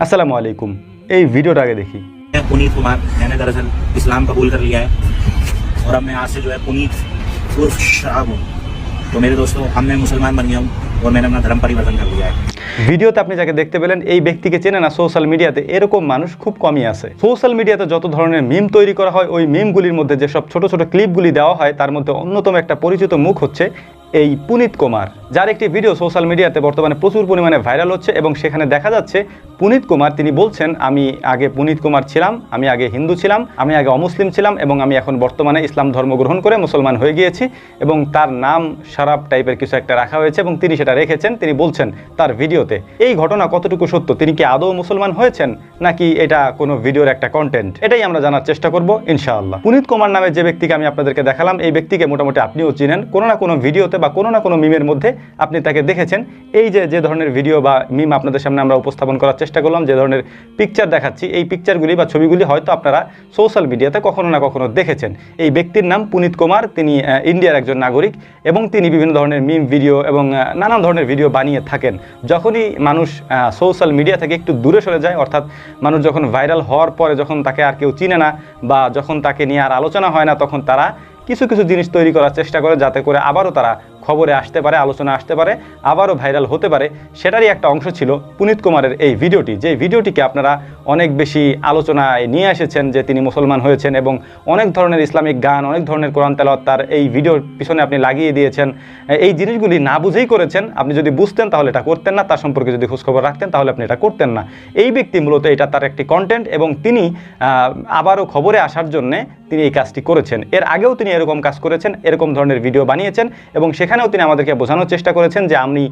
আসসালামু আলাইকুম এই ভিডিওটা আগে দেখি मैं पुनीत कुमार मैंने दरअसल इस्लाम कबूल कर लिया है और अब मैं आज से जो है पुनीत उर्फ शराब हूँ तो मेरे दोस्तों अब मैं मुसलमान बन गया हूँ और मैंने अपना धर्म परिवर्तन कर लिया है ভিডিওতে আপনি যাকে দেখতে পেলেন এই ব্যক্তিকে চেনে না সোশ্যাল মিডিয়াতে এরকম মানুষ খুব কমই আছে সোশ্যাল মিডিয়াতে যত ধরনের মিম তৈরি করা হয় ওই মিমগুলির মধ্যে যেসব ছোট ছোট ক্লিপগুলি দেওয়া হয় তার মধ্যে অন্যতম একটা পরিচিত মুখ হচ্ছে এই পুনিত কুমার যার একটি ভিডিও সোশ্যাল মিডিয়াতে বর্তমানে প্রচুর পরিমাণে ভাইরাল হচ্ছে এবং সেখানে দেখা যাচ্ছে পুনিত কুমার, তিনি বলছেন, আমি আগে পুনিত কুমার ছিলাম, আমি আগে হিন্দু ছিলাম, আমি আগে অমুসলিম ছিলাম এবং আমি এখন বর্তমানে ইসলাম ধর্ম গ্রহণ করে মুসলমান হয়ে গিয়েছি এবং তার নাম শারাপ টাইপের কিছু একটা রাখা হয়েছে এবং তিনি সেটা রেখেছেন। তিনি বলছেন তার ভিডিওতে, এই ঘটনা কতটুকু সত্য? তিনি কি আদৌ মুসলমান হয়েছেন? নাকি এটা কোনো ভিডিওর একটা কন্টেন্ট এটাই আমরা জানার চেষ্টা করব, ইনশাআল্লাহ। পুনিত কুমার নামে যে ব্যক্তিকে আমি আপনাদেরকে দেখালাম, এই ব্যক্তিকে মোটামুটি আপনিও চিনেন। কোনো না কোনো ভিডিওতে বা কোনো না কোনো মিমের মধ্যে আপনি তাকে দেখেছেন। এই যে যে ধরনের ভিডিও বা মিম আপনাদের সামনে আমরা উপস্থাপন করার চেষ্টা করলাম যে ধরনের পিকচার দেখাচ্ছি। এই পিকচারগুলি বা ছবিগুলি হয়তো আপনারা সোশ্যাল মিডিয়াতে কখনো না কখনো দেখেছেন। এই ব্যক্তির নাম পুনিত কুমার, তিনি ইন্ডিয়ার একজন নাগরিক এবং তিনি বিভিন্ন ধরনের মিম ভিডিও এবং নানান ধরনের ভিডিও বানিয়ে থাকেন। যখনই মানুষ সোশ্যাল মিডিয়া থেকে একটু দূরে সরে যায়, অর্থাৎ মানুষ যখন ভাইরাল হওয়ার পরে যখন তাকে আর কেউ চিনে না বা যখন তাকে নিয়ে আর আলোচনা হয় না, তখন তারা কিছু কিছু জিনিস তৈরি করার চেষ্টা করে যাতে করে আবারও তারা খবরে আসতে পারে, আলোচনা আসতে পারে, আবারও ভাইরাল হতে পারে। সেটারই একটা অংশ ছিল পুনিত কুমারের এই ভিডিওটি। যে ভিডিওটিকে আপনারা অনেক বেশি আলোচনায় নিয়ে এসেছেন যে তিনি মুসলমান হয়েছেন এবং অনেক ধরনের ইসলামিক গান, অনেক ধরনের কোরআন তেলাওয়াত তার এই ভিডিওর পিছনে আপনি লাগিয়ে দিয়েছেন। এই জিনিসগুলি না বুঝেই করেছেন, আপনি যদি বুঝতেন তাহলে এটা করতেন না, তার সম্পর্কে যদি খোঁজখবর রাখতেন তাহলে আপনি এটা করতেন না। এই ব্যক্তি মূলত এটা তার একটি কন্টেন্ট এবং তিনি আবারও খবরে আসার জন্যে তিনি এই কাজটি করেছেন। এর আগেও তিনি এরকম কাজ করেছেন, এরকম ধরনের ভিডিও বানিয়েছেন এবং সেখানেও তিনি আমাদেরকে বোঝানোর চেষ্টা করেছেন যে আমি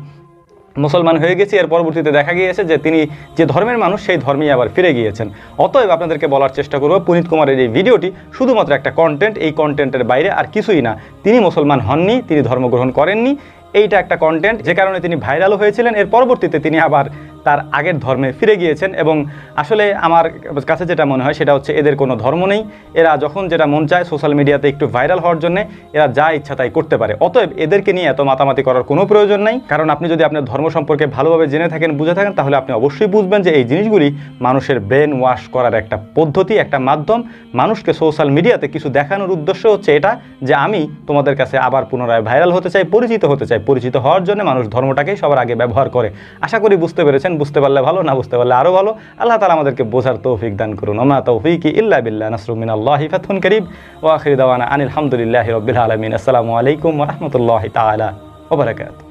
মুসলমান হয়ে গেছি। এর পরবর্তীতে দেখা গিয়েছে যে তিনি যে ধর্মের মানুষ, সেই ধর্মেই আবার ফিরে গিয়েছেন। অতএব আপনাদেরকে বলার চেষ্টা করব, পুনিত কুমারের এই ভিডিওটি শুধুমাত্র একটা কন্টেন্ট এই কন্টেন্টের বাইরে আর কিছুই না। তিনি মুসলমান হননি, তিনি ধর্মগ্রহণ করেননি। এইটা একটা কন্টেন্ট যে কারণে তিনি ভাইরালও হয়েছিলেন। এর পরবর্তীতে তিনি আবার তার আগের ধর্মে ফিরে গিয়েছেন এবং আসলে আমার কাছে যেটা মনে হয় সেটা হচ্ছে এদের কোনো ধর্ম নেই। এরা যখন যেটা মন চায় সোশ্যাল মিডিয়াতে একটু ভাইরাল হওয়ার জন্য এরা যা ইচ্ছা তাই করতে পারে। অতএব এদেরকে নিয়ে এত মাতামাতি করার কোনো প্রয়োজন নাই। কারণ আপনি যদি আপনার ধর্ম সম্পর্কে ভালোভাবে জেনে থাকেন, বুঝে থাকেন, তাহলে আপনি অবশ্যই বুঝবেন যে এই জিনিসগুলি মানুষের ব্রেন ওয়াশ করার একটা পদ্ধতি, একটা মাধ্যম। মানুষকে সোশ্যাল মিডিয়াতে কিছু দেখানোর উদ্দেশ্য হচ্ছে এটা যে আমি তোমাদের কাছে আবার পুনরায় ভাইরাল হতে চাই, পরিচিত হতে চাই। পরিচিত হওয়ার জন্য মানুষ ধর্মটাকেই সবার আগে ব্যবহার করে। আশা করি বুঝতে পেরেছেন। বুঝতে পারলে ভালো, না বুঝতে পারলে আরও ভালো। আল্লাহ তালা আমাদেরকে বোঝার তৌফিক দান করুন। ওমা তৌফিক ইল্লা বিল্লাহ। নাসরুমিন আল্লাহ ফাথুন করিব ওয়াখির দাওয়ানা আনিল হামদুলিল্লাহ রবিল আলমিন। আসসালামু আলাইকুম রহমতুল্লাহ তালা ওবরাকাত